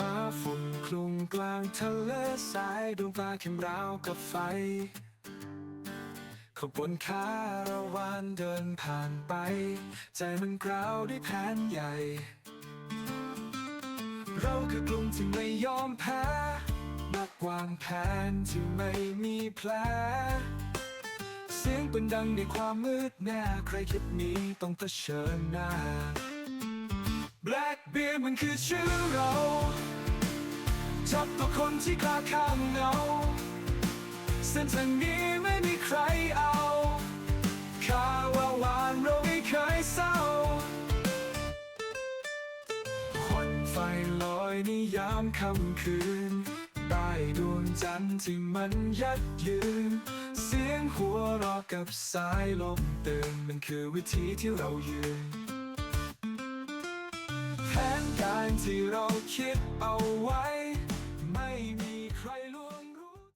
มาฝุ่นคลุมกลางทะเลทรายดวงตาเข็มราวกับไฟ ขบวนคาราวานเดินผ่านไป ใจมันกราวด้วยแผนใหญ่ เราคือกลุ่มที่ไม่ยอมแพ้นักวางแผนที่ไม่มีแผลเสียงปืนดังในความมืดแน่ใครคิดนี้ต้องเผชิญหน้า Black Bear มันคือชื่อเรา จับตัวคนที่กล้าข้ามเงา เส้นทางนี้ไม่มีใครเอาคาวาวานเราไม่เคยเศร้าควันไฟลอยในยามค่ำคืนใต้ดวงจันทร์ที่มันยัดยืน เสียงหัวเราะกับสายลมเตือนมันคือวิธีที่เรายืนแผนการที่เราคิดเอาไว้